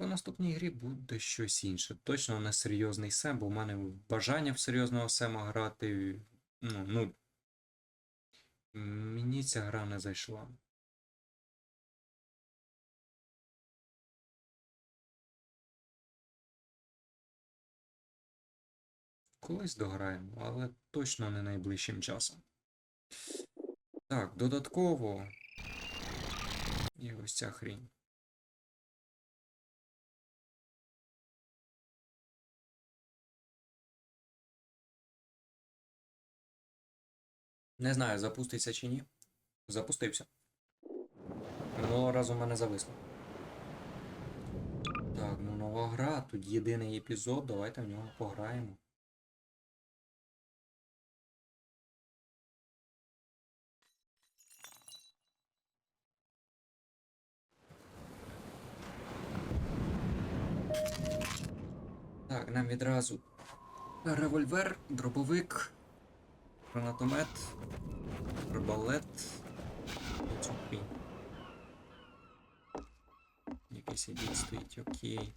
по наступній грі буде щось інше. Точно не серйозний сем, бо в мене бажання в серйозного сема грати. Ну, ну. Мені ця гра не зайшла. Колись дограємо, але точно не найближчим часом. Так, додатково. І ось ця хрінь. Не знаю, запуститься чи ні. Запустився. Минулого разу в мене зависло. Так, ну нова гра, тут єдиний епізод, давайте в нього пограємо. Так, нам відразу револьвер, дробовик, гранатомет, арбалет. хрінь. Якийсь ідіт стоїть, окей.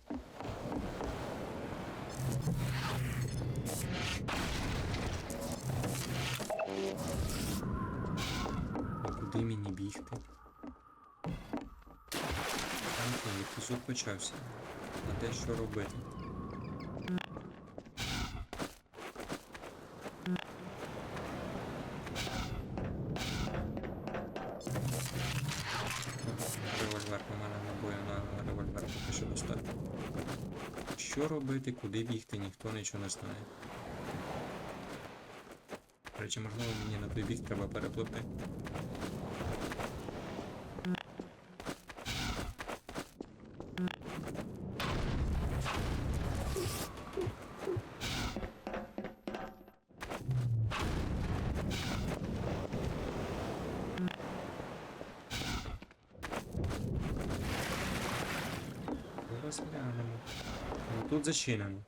А куди мені бігти? Там окей, епізод почався. А те, що робити? Куди бігти, ніхто нічого не знає. До речі, можливо, мені на той бік треба перепливти. Зараз глянемо. Ну, тут зачинено.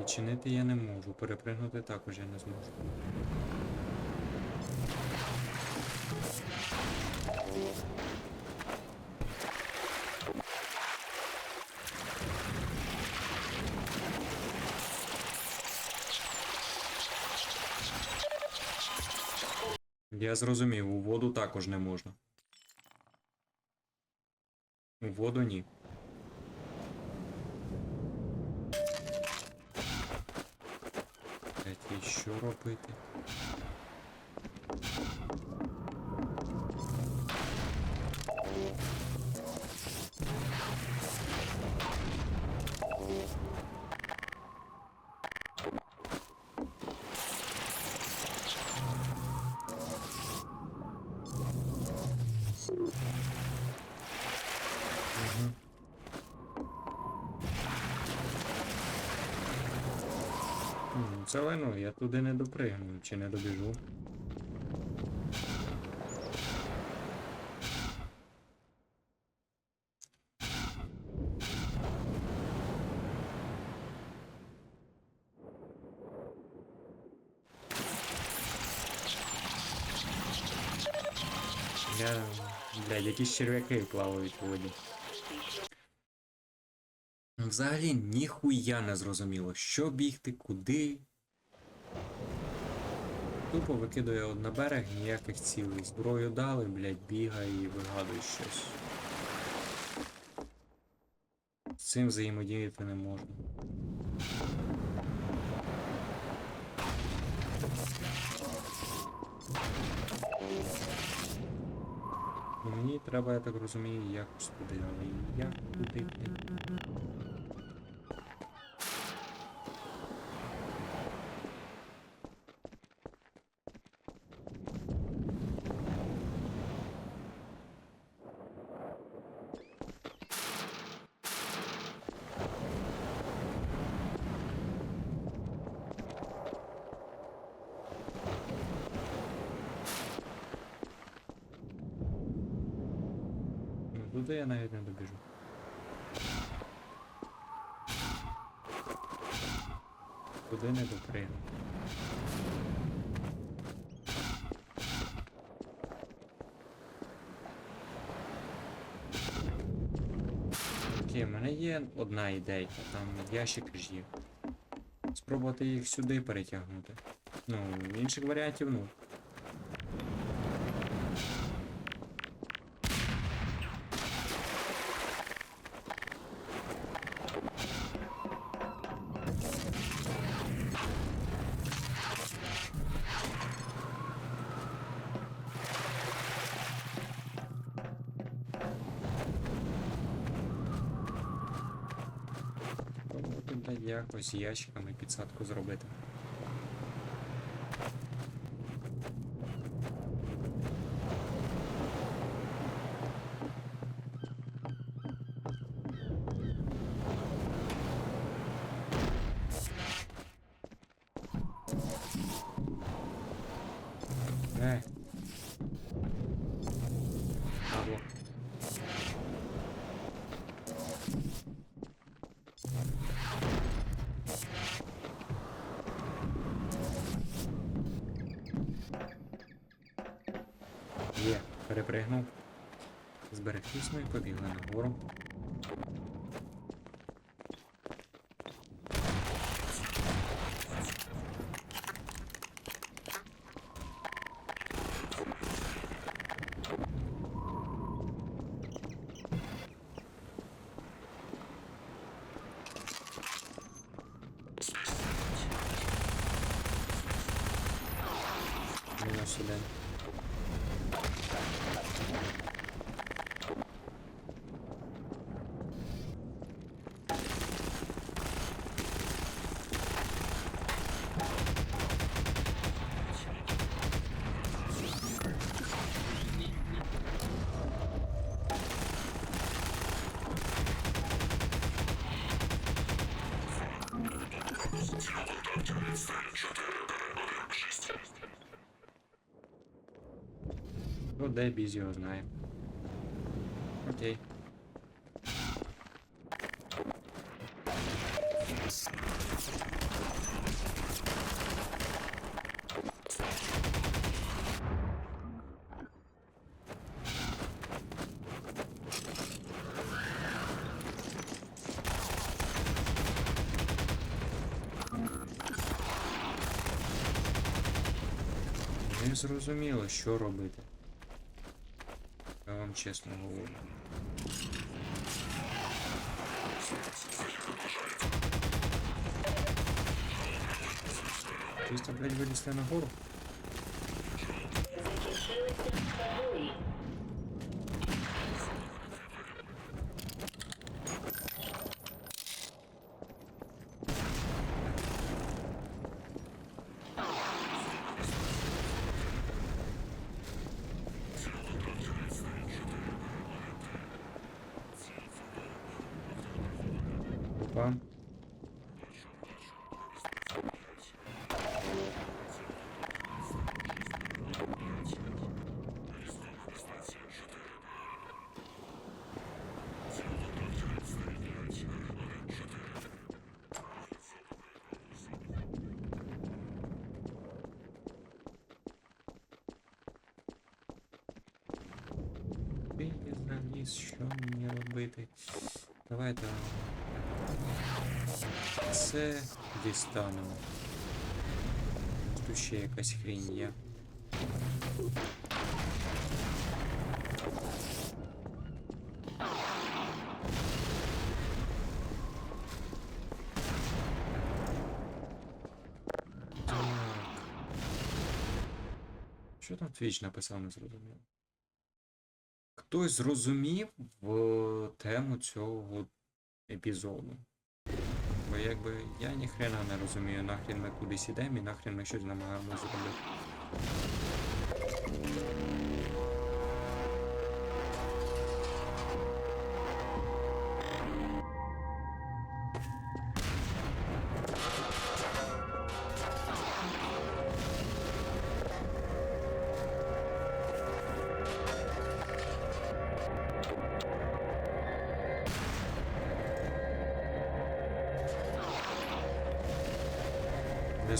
Відчинити я не можу, перепригнути також я не зможу. Я зрозумів, у воду також не можна. У воду ні. Що робити? М, я туди не допригну чи не добіжу. Я, блядь, якісь черв'яки плавають у воді. Взагалі ніхуя не зрозуміло, що бігти, куди. Тупо викидує на берег ніяких цілей. Зброю дали, блядь, бігає і вигадує щось. З цим взаємодіяти не можна. І мені треба, я так розумію, якось туди, як туди, туди я навіть не добіжу. Туди не допригну. Окей, в мене є одна ідейка, там ящики ж є. Спробувати їх сюди перетягнути. Ну, інших варіантів, ну. З ящиками підсадку зробити. Перепригнув. Зберегтись, ну і побігли нагору. Мінус. Ну, де біз його знає. Окей. Не зрозуміло, що робити. Я вам чесно говорю. Чисто, блядь, вилізти нагору? Закінчилися заліз, що мені робити? Давайте це дістанемо. Тут ще якась хрінь є. Так. Що там Твіч написав, не зрозуміло. Хтось зрозумів тему цього епізоду. Бо якби я ніхрена не розумію, нахрен ми кудись ідемо і нахрен ми щось намагаємося зробити.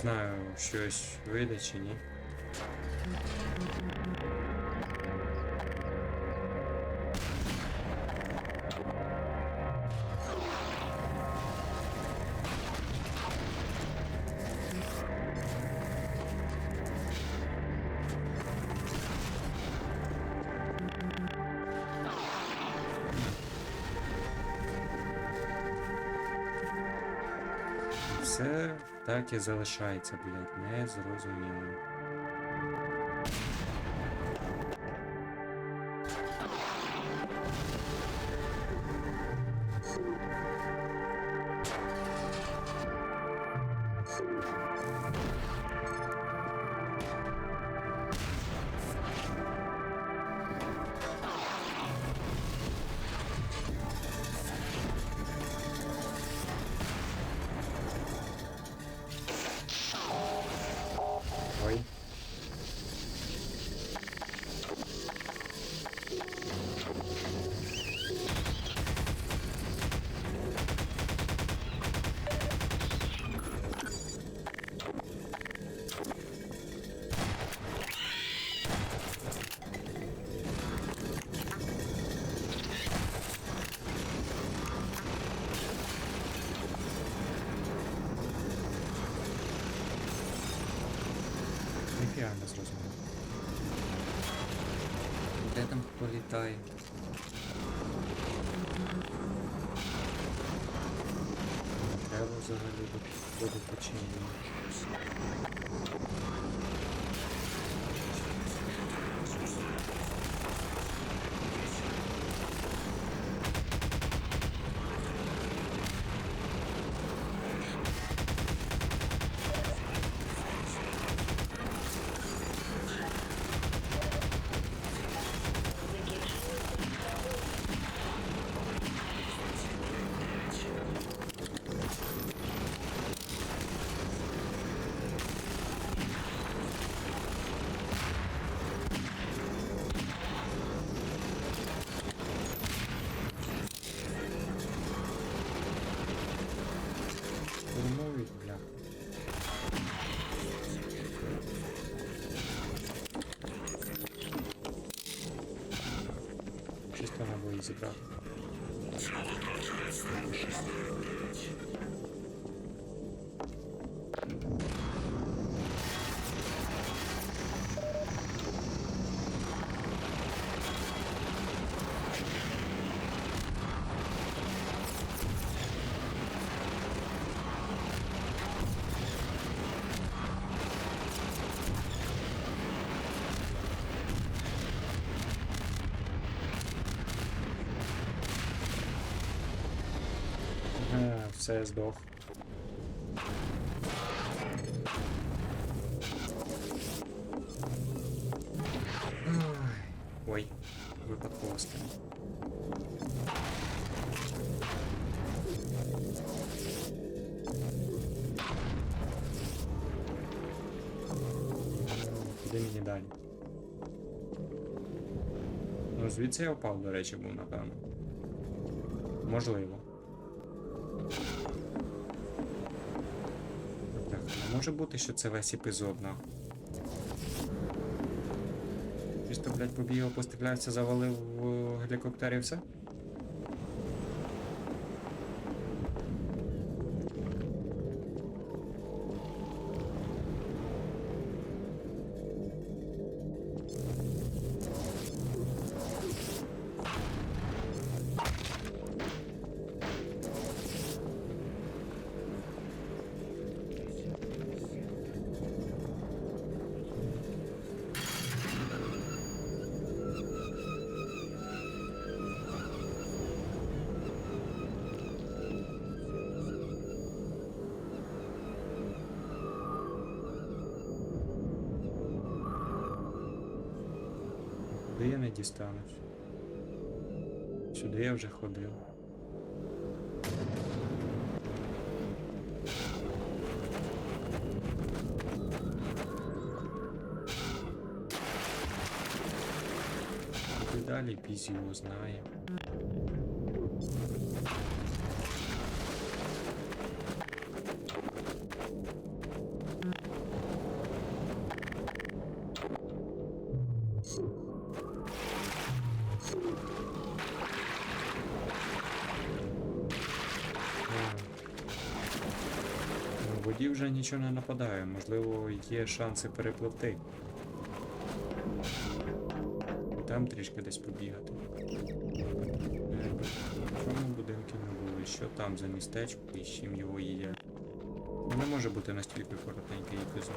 знаю, щось вийде чи ні. Це так і залишається, блядь, незрозуміло. Треба взагалі до, до допочинення. Kral. все, я здох. Ой, Ой, випадково скинув. Куди мені далі? Ну, звідси я впав, до речі, був, напевно. Можливо. Може бути, що це весь епізод, нахуй. Чисто, блядь, побігав, пострілявся, завалив в гелікоптері і все? Дістанусь? Сюди я вже ходив. Куди далі пізь його знає. Нічого не нападає, можливо, є шанси перепливти. Там трішки десь побігати. Якби В цьому будинку не було. І Що там за містечко і з чим його їдять? Не може бути настільки коротенький епізод.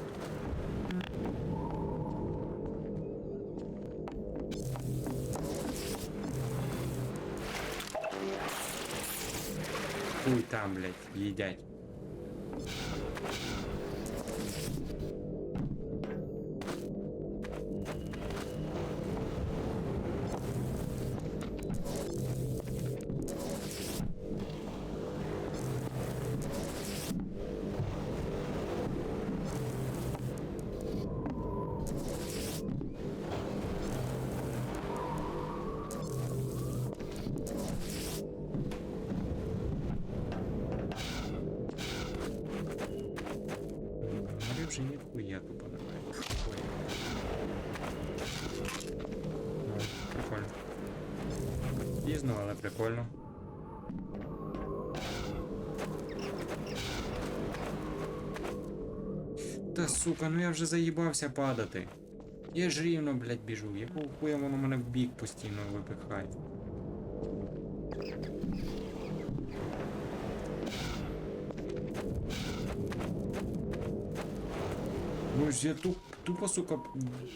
Хуй там, блядь, їдять. Вже ніхуя тупо немає. Ой. Ну, прикольно. Пізно, але прикольно. Та сука, ну я вже заїбався падати. Я ж рівно, блядь, біжу. Якого хуя воно мене в бік постійно випихає? Ну ж я туп, тупо, сука,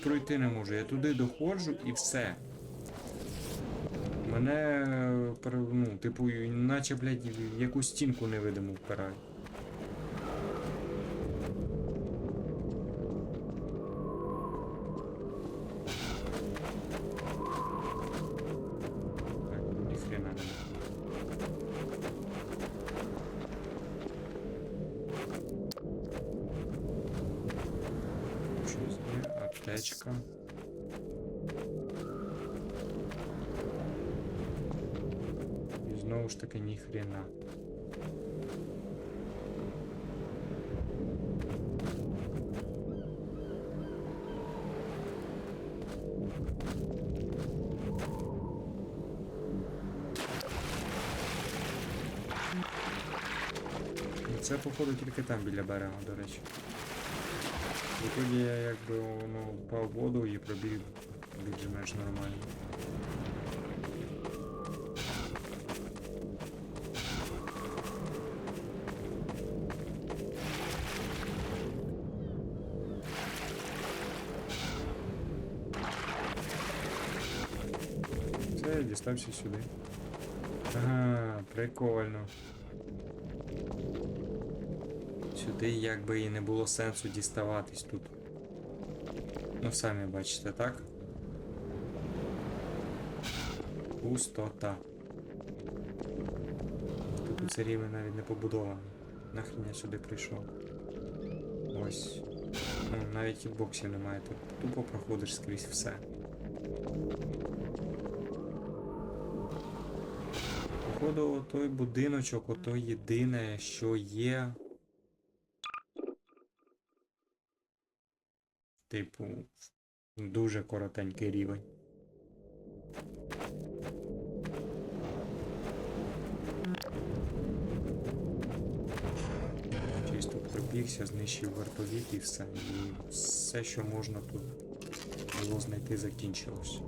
пройти не можу. Я туди доходжу і все. Мене, е, ну, типу, наче, блядь, якусь стінку невидиму впирає. Це походу тільки там біля берега, до речі. І тоді я якби ну, впав в воду і пробіг більш-менш нормально. Я дістався сюди. Ага, прикольно. Сюди якби і не було сенсу діставатись тут. Ну, самі бачите, так? Пустота. Тут це рівень навіть не побудовано. Нахрен я сюди прийшов. Ось. Ну, навіть хітбоксів немає, тут тупо проходиш скрізь все. Походу, той будиночок, ото єдине, що є. Типу, дуже коротенький рівень. Чисто пробігся, знищив вертоліт і все. І все, що можна тут було знайти, закінчилось.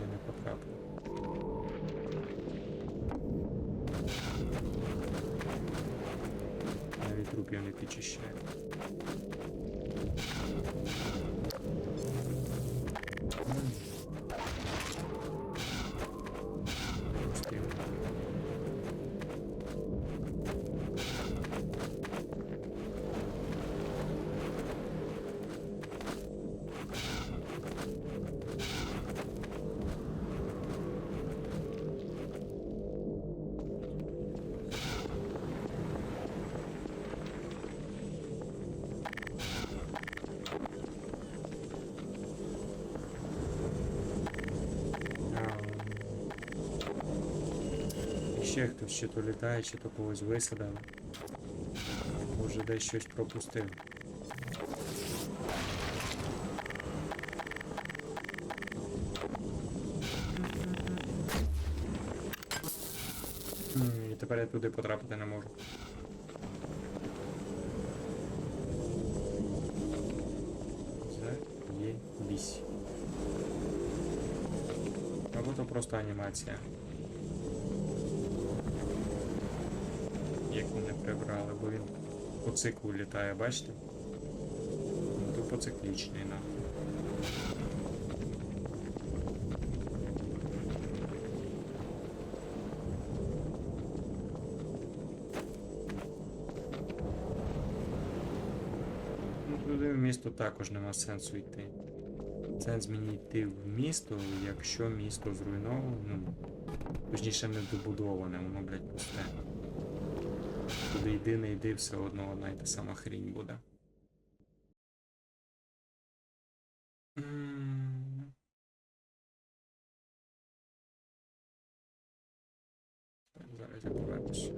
Я не потрапив. Навіть трупів не підчищає. あっ。Ще хтось чи то літає, чи то когось висадили. Може десь щось пропустив. І тепер я туди потрапити не можу. Заєбісь. Або то просто анімація. Вони бо він по циклу літає, бачите? Ну, Тупо циклічний нахуй. Ну, туди в місто також нема сенсу йти. Сенс мені йти в місто, якщо місто зруйноване, ну, точніше не добудоване, воно, блядь, пусте. Туди йди, не йди, все одно одна й та сама хрінь буде. Зараз я повернуся.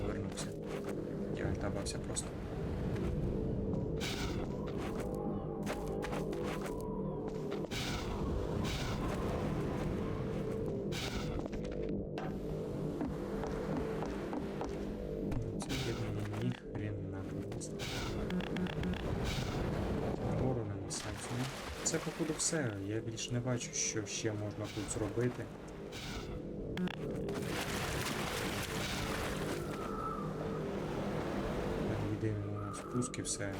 Повернувся. Я альтабався просто. Походу все. Я більш не бачу, що ще можна тут зробити. На єдиному спуску все.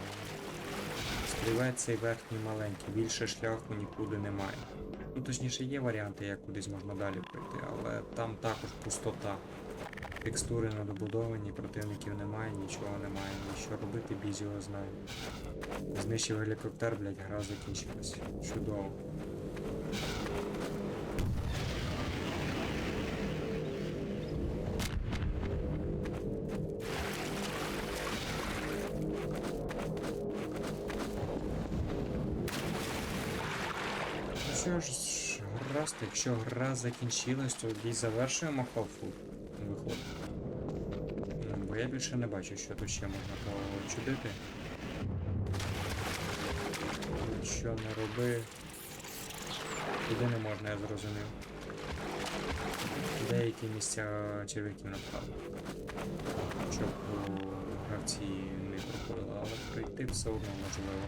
Стрілець цей верхній маленький, більше шляху нікуди немає. Ну, точніше, є варіанти, як кудись можна далі пройти, але там також пустота. Текстури недобудовані, противників немає, нічого немає, що робити, біз його знає. Знищив гелікоптер, блядь, гра закінчилась. Чудово. Ну Що ж, гаразд, якщо гра закінчилась, то і завершуємо халфу. Виходить. Ну, Бо я більше не бачу, що тут ще можна почудити. Що не роби. Туди не можна, я зрозумів. Деякі місця черв'яків направо. Щоб о, гравці не проходили, але пройти все одно можливо.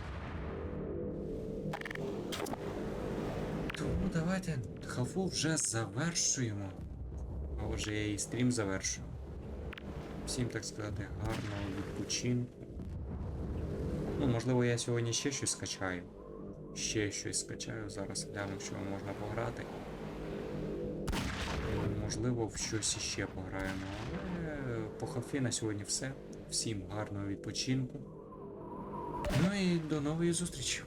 Тому давайте халфу вже завершуємо. А отже, я і стрім завершую. Всім, так сказати, гарного відпочинку. Ну, можливо, я сьогодні ще щось скачаю. Ще щось скачаю. Зараз гляну, що можна пограти. Е, Можливо, в щось іще пограємо. Але по хафі на сьогодні все. Всім гарного відпочинку. Ну і до нової зустрічі.